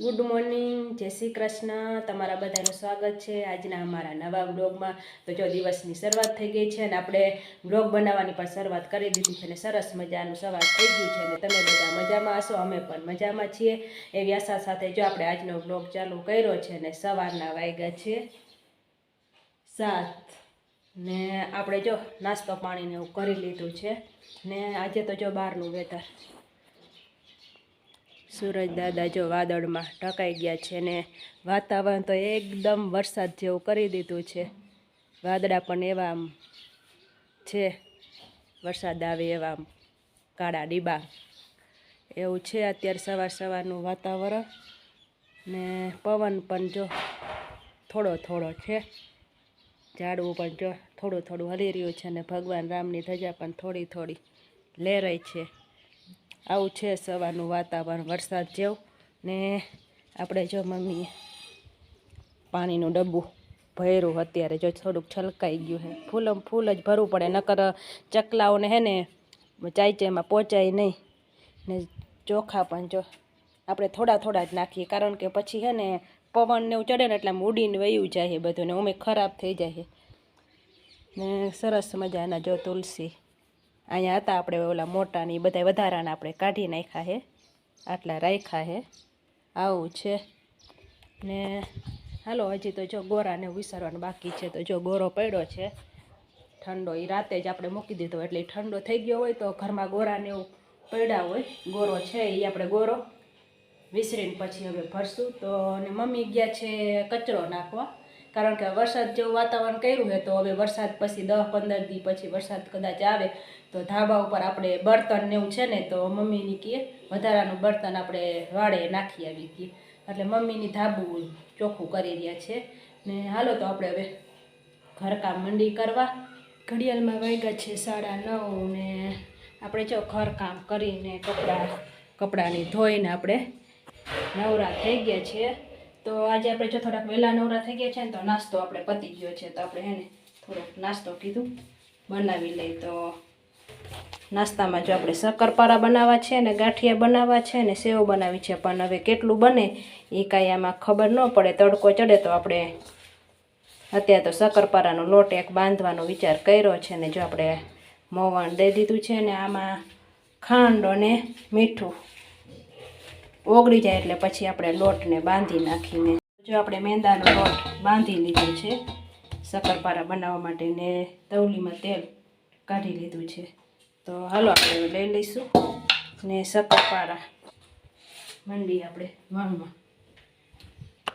Good morning જય શ્રી કૃષ્ણ. તમારા બધાનું સ્વાગત છે. આજના અમારા નવા બ્લોગમાં તો જો દિવસની શરૂઆત થઈ ગઈ છે અને આપણે બ્લોગ બનાવવાની પણ શરૂઆત કરી દીધી છે અને સરસ મજાનું સવાર થઈ ગયું છે અને તમે બધા મજામાં હશો? અમે પણ મજામાં છીએ. એવી આશા સાથે જો આપણે આજનો બ્લોગ ચાલુ કર્યો છે અને સવારના વાગ્યા છે સાત. ને આપણે જો નાસ્તો પાણીને એવું કરી લીધું છે. ને આજે તો જો બહારનું વેધર સૂરજ દાદા જો વાદળમાં ઢકાઈ ગયા છે ને વાતાવરણ તો એકદમ વરસાદ જેવું કરી દીધું છે. વાદળા પણ એવા છે. વરસાદ આવે એવા કાળા ડીબા. એવું છે અત્યારે સવાર સવારનું વાતાવરણ. ને પવન પણ જો થોડો થોડો છે. ઝાડવું પણ જો થોડું થોડું હલી રહ્યું છે ને ભગવાન રામની ધજા પણ થોડી થોડી લહેરાય છે. આવું છે સવારનું વાતાવરણ, વરસાદ જેવું. ને આપણે જો મમ્મીએ પાણીનું ડબ્બું ભર્યું અત્યારે, જો થોડુંક છલકાઈ ગયું છે. ફૂલમ ફૂલ જ ભરવું પડે, નકર ચકલાઓને હે ને ચાઈચેમાં પહોંચાય નહીં. ને ચોખા પણ જો આપણે થોડા થોડા જ નાખીએ, કારણ કે પછી હે ને પવન ને એવું ચડે ને એટલે ઉડીને વયું જાય બધું ને ઉમે ખરાબ થઈ જાય ને સરસ મજાના જો તુલસી. અહીંયા હતા આપણે ઓલા મોટા ને એ બધા વધારાના આપણે કાઢી નાખ્યા છે. આટલા રાખ્યા છે. આવું છે. ને હાલો, હજી તો જો ગોરાને વિસરવાનું બાકી છે, તો જો ગોરો પડ્યો છે. ઠંડો એ રાતે જ આપણે મૂકી દીધો, એટલે ઠંડો થઈ ગયો હોય તો ઘરમાં ગોરાને એવું પડ્યા હોય. ગોરો છે એ આપણે ગોરો વિસરીને પછી હવે ભરશું. તો અને મમ્મી ગયા છે કચરો નાખવા. કારણ કે વરસાદ જેવું વાતાવરણ કર્યું છે, તો હવે વરસાદ પછી દસ પંદર દી પછી વરસાદ કદાચ આવે, તો ધાબા ઉપર આપણે બળતણ ને એવું છે ને, તો મમ્મીની કહે વધારાનું બળતણ આપણે વાળે નાખી આવી છીએ એટલે મમ્મીની ધાબું ચોખ્ખું કરી રહ્યા છે. ને હાલો તો આપણે હવે ઘરકામ મંડી કરવા. ઘડિયાળમાં વાગ્યા છે સાડા નવ ને આપણે જો ઘરકામ કરીને કપડાં કપડાની ધોઈને આપણે નવરા થઈ ગયા છીએ તો આજે આપણે જો થોડાક વહેલા નવરા થઈ ગયા છે ને તો નાસ્તો આપણે પતી ગયો છે, તો આપણે એને થોડોક નાસ્તો કીધું, બનાવી લઈ તો નાસ્તામાં જો આપણે શક્કરપારા બનાવવા છે ને ગાંઠિયા બનાવવા છે ને સેવ બનાવી છે, પણ હવે કેટલું બને એ કાંઈ આમાં ખબર ન પડે. તડકો ચડે તો આપણે અત્યારે તો શક્કરપારાનો લોટ એક બાંધવાનો વિચાર કર્યો છે ને જો આપણે મોવણ દઈ દીધું છે ને આમાં ખાંડ અને મીઠું ઓગળી જાય એટલે પછી આપણે લોટને બાંધી નાખીને, જો આપણે મેંદાનો લોટ બાંધી લીધો છે, શક્કરપારા બનાવવા માટે ને તવલીમાં તેલ કાઢી લીધું છે. તો હાલો આપણે લઈ લઈશું ને શક્કરપારા મંડી આપણે વણમાં.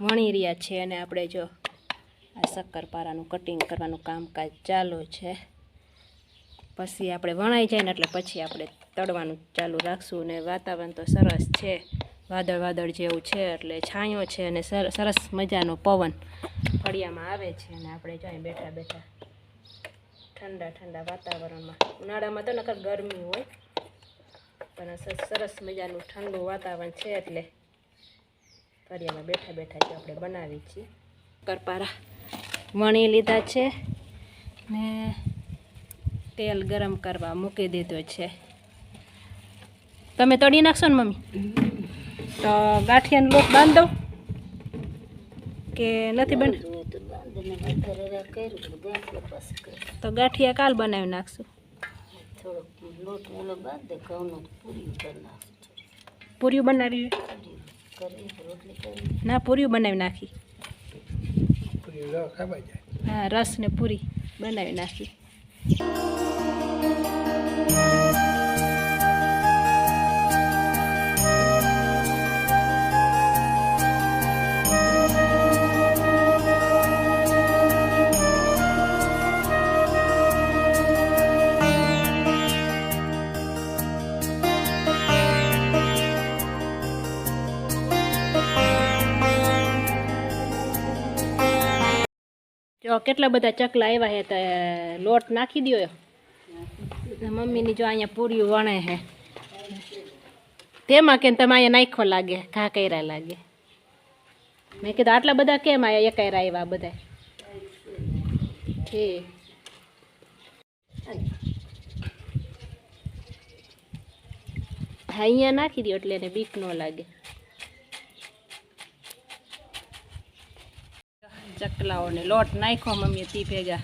વણી રહ્યા છે અને આપણે જો આ શક્કરપારાનું કટિંગ કરવાનું કામકાજ ચાલુ છે. પછી આપણે વણાઈ જાય ને એટલે પછી આપણે તળવાનું ચાલુ રાખશું ને વાતાવરણ તો સરસ છે. વાદળ વાદળ જેવું છે એટલે છાંયો છે અને સર- સરસ મજાનો પવન ફળિયામાં આવે છે અને આપણે જાય બેઠા બેઠા ઠંડા ઠંડા વાતાવરણમાં. ઉનાળામાં તો નકર ગરમી હોય, પણ સરસ મજાનું ઠંડુ વાતાવરણ છે એટલે ફળિયામાં બેઠા બેઠા જે આપણે બનાવી છીએ. કરપારા વણી લીધા છે ને તેલ ગરમ કરવા મૂકી દીધું છે. તમે તળી નાખશો ને મમ્મી? તો ગાંઠિયાનો લોટ બાંધો કે નથી બન તો ગાંઠિયા કાલ બનાવી નાખશું. પૂરી બનાવી ના પૂરી બનાવી નાખી. હા, રસ ને પૂરી બનાવી નાખી. જો કેટલા બધા ચકલા આવ્યા હે તો લોટ નાખી દ્યો મમ્મીની જો અહીંયા પૂરી વણે હે તેમાં કે તમે અહીંયા નાખો લાગે ઘા કર્યા લાગે? મેં કીધું આટલા બધા કેમ આયા એકાયરા આવ્યા બધા? ઠીક હા અહીંયા નાખી દો એટલે એને બીક ન લાગે. ચકલાઓને લોટ નાખ્યો, મમ્મીએ તી ભેગા.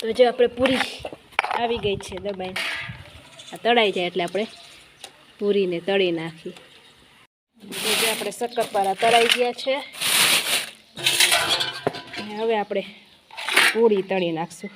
તો જો આપણે પૂરી આવી ગઈ છે દબાઈને. આ તળાઈ જાય એટલે આપણે પૂરીને તળી નાખી આપણે શક્કરપારા તળાઈ ગયા છે. હવે આપણે પૂરી તળી નાખશું.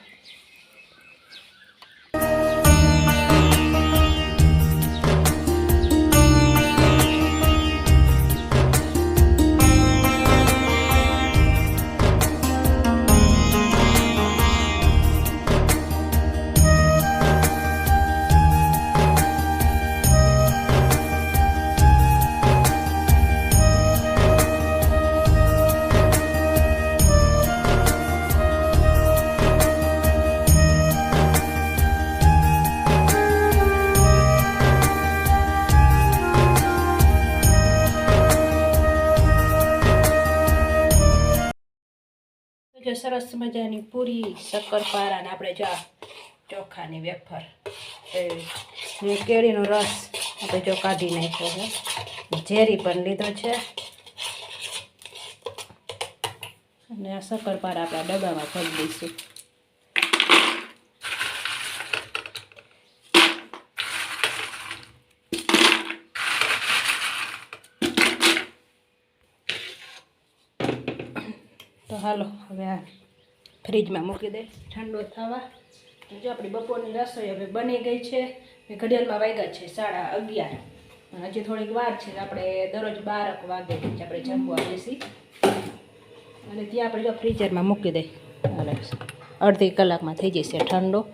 મજાની પૂરી શક્કરપારા ને આપણે જો ચોખાની વેફર, એ કેળીનો રસ આપણે જો કાઢી નાખ્યો છે. ઝેરી પણ લીધો છે. અને આ શક્કરપારા આપણે ડબ્બામાં ભરી દઈશું. તો હાલો, હવે આ ફ્રીજમાં મૂકી દે, ઠંડો થવા. જો આપણી બપોરની રસોઈ હવે બની ગઈ છે. ઘડિયાળમાં વાગ્યા છે સાડા અગિયાર. હજી થોડીક વાર છે આપણે દરરોજ બારક વાગે આપણે જમવા બેસી. અને ત્યાં આપણે જો ફ્રીઝરમાં મૂકી દઈ અને અડધી કલાકમાં થઈ જશે ઠંડો.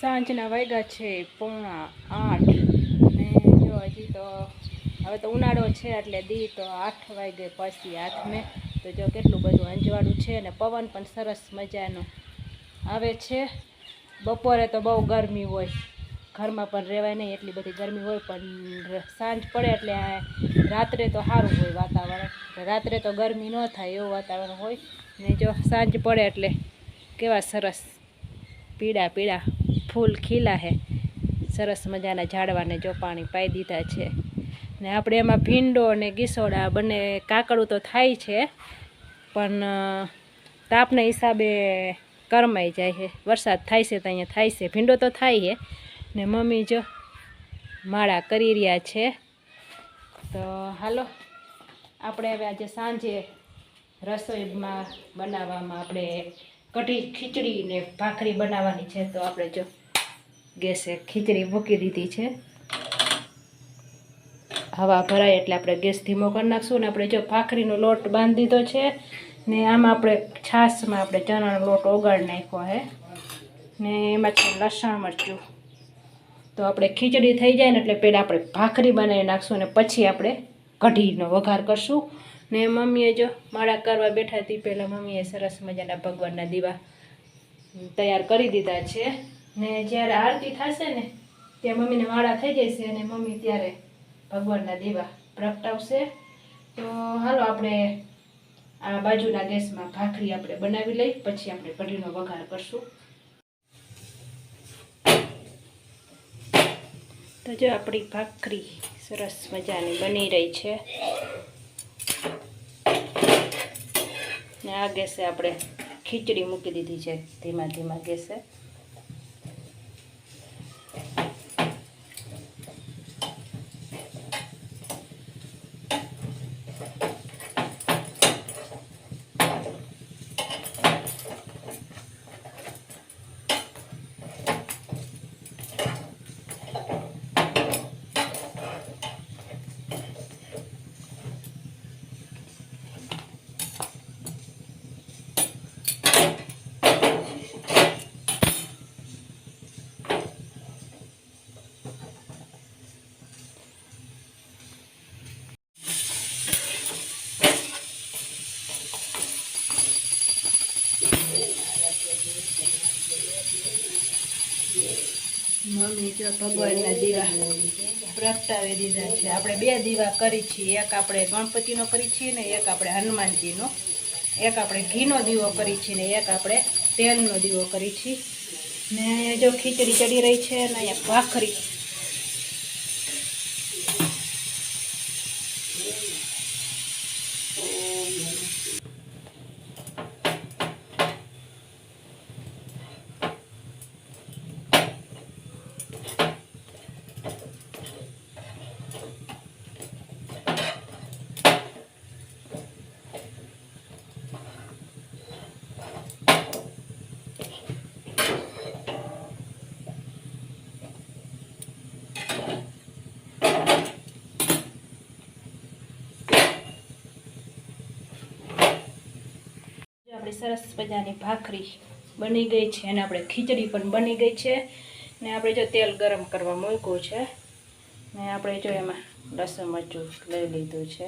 સાંજના વાગ્યા છે પોણા આઠ. હવે તો ઉનાળો છે એટલે દી તો આઠ વાગે પછી આઠમે તો જો કેટલું બધું અંજવાળું છે ને પવન પણ સરસ મજાનો આવે છે. બપોરે તો બહુ ગરમી હોય. ઘરમાં પણ રહેવાય નહીં, એટલી બધી ગરમી હોય, પણ સાંજ પડે એટલે રાત્રે તો સારું હોય વાતાવરણ. રાત્રે તો ગરમી ન થાય એવું વાતાવરણ હોય. ને જો સાંજ પડે એટલે કેવા સરસ પીળા પીળા ફૂલ ખીલા હે. સરસ મજાના ઝાડવાને જો પાણી પાઈ દીધા છે. ને આપણે એમાં ભીંડો અને ગીસોડા બંને કાકડું તો થાય છે, પણ તાપના હિસાબે કરમાઈ જાય છે. વરસાદ થાય છે તો અહીંયા થાય છે. ભીંડો તો થાય છે. ને મમ્મી જો માળા કરી રહ્યા છે. તો હાલો, આપણે હવે આજે સાંજે રસોઈમાં બનાવવામાં આપણે કઢી, ખીચડી ને ભાખરી બનાવવાની છે. તો આપણે જો ગેસે ખીચડી મૂકી દીધી છે. હવા ભરાય એટલે આપણે ગેસ ધીમો કરી નાખશું અને આપણે જો ભાખરીનો લોટ બાંધી દીધો છે ને આમાં આપણે છાશમાં આપણે ચણાનો લોટ ઓગાળી નાખ્યો છે ને એમાં છે લસણ, મરચું. તો આપણે ખીચડી થઈ જાય ને એટલે પહેલાં આપણે ભાખરી બનાવી નાખશું અને પછી આપણે કઢીનો વઘાર કરશું. ને મમ્મીએ જો માળા કરવા બેઠા હતી પહેલાં મમ્મીએ સરસ મજાના ભગવાનના દીવા તૈયાર કરી દીધા છે. ને જ્યારે આરતી થશે ને, ત્યાં મમ્મીને માળા થઈ જશે અને મમ્મી ત્યારે ભગવાનના દીવા પ્રગટાવશે તો હાલો આપણે આ બાજુના ગેસમાં ભાખરી આપણે બનાવી લઈ, પછી આપણે કઢીનો વઘાર કરશું. તો જો આપણી ભાખરી સરસ મજાની બની રહી છે. ને આ ગેસે આપણે ખીચડી મૂકી દીધી છે, ધીમા ધીમા ગેસે. પ્રગટાવી દીધા છે. આપણે બે દીવા કરી છીએ. એક આપણે ગણપતિનો કરી છીએ ને એક આપણે હનુમાનજીનો. એક આપણે ઘીનો દીવો કરી છીએ ને એક આપણે તેલનો દીવો કરી છીએ. ને જો ખીચડી ચડી રહી છે ને અહીંયા ભાખરી આપણી સરસ મજાની ભાખરી બની ગઈ છે અને આપણે ખીચડી પણ બની ગઈ છે. ને આપણે જો તેલ ગરમ કરવા મૂક્યું છે ને આપણે જો એમાં લસણ, મરચું લઈ લીધું છે.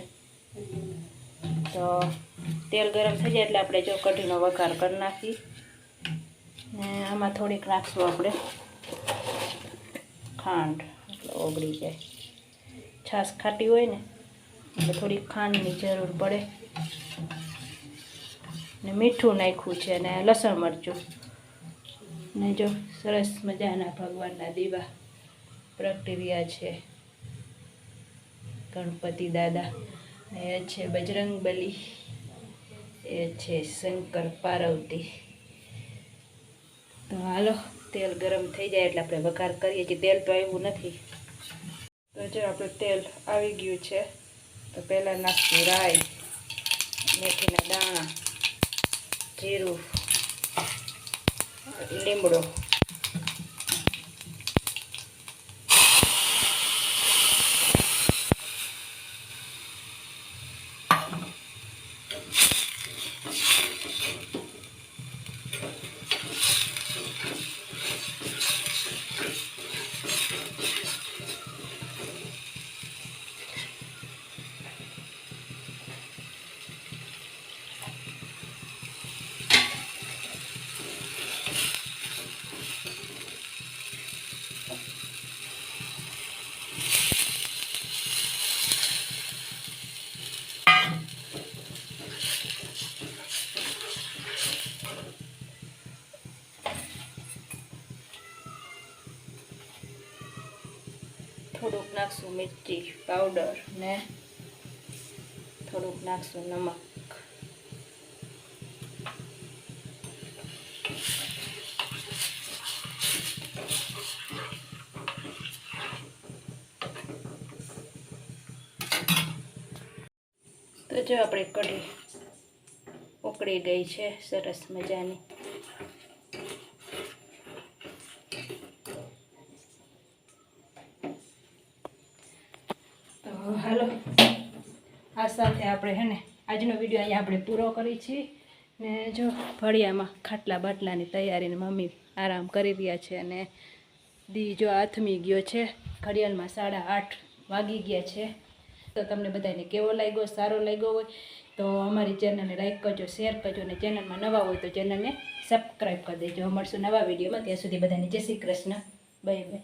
તો તેલ ગરમ થઈ જાય એટલે આપણે જો કઢીનો વઘાર કરી નાખી. ને આમાં થોડીક નાખશું આપણે ખાંડ, એટલે ઓગળી જાય. છાશ ખાટી હોય ને, એટલે થોડીક ખાંડની જરૂર પડે. ને મીઠું નાખ્યું છે અને લસણ મરચું. ને જો સરસ મજાના ભગવાનના દીવા પ્રગટી છે. ગણપતિ દાદા એ છે બજરંગ બલી, એ છે શંકર પાર્વતી. તો હાલો, તેલ ગરમ થઈ જાય એટલે આપણે વઘાર કરીએ છીએ. તેલ તો આવ્યું નથી. તો જો આપણું તેલ આવી ગયું છે. તો પહેલાં નાખશું રાઈ, મેથીના દાણા. quiero ah, નાખશું મિરચી પાવડર ને થોડુંક નાખશું નમક. તો જો આપણે કઢી ઉકળી ગઈ છે, સરસ મજાની તો હાલો આ સાથે આપણે હે ને, આજનો વીડિયો અહીંયા આપણે પૂરો કરી છીએ ને જો ફળિયામાં ખાટલા બાટલાની તૈયારીને મમ્મી આરામ કરી રહ્યા છે અને દી જો આથમી ગયો છે. ઘડિયાળમાં સાડા આઠ વાગી ગયા છે. તો તમને બધાને કેવો લાગ્યો, સારો લાગ્યો હોય તો અમારી ચેનલને લાઈક કરજો, શેર કરજો અને ચેનલમાં નવા હોય તો ચેનલને સબસ્ક્રાઈબ કરી દેજો. મળશું નવા વિડીયોમાં. ત્યાં સુધી બધાને જય શ્રી કૃષ્ણ. Bye bye.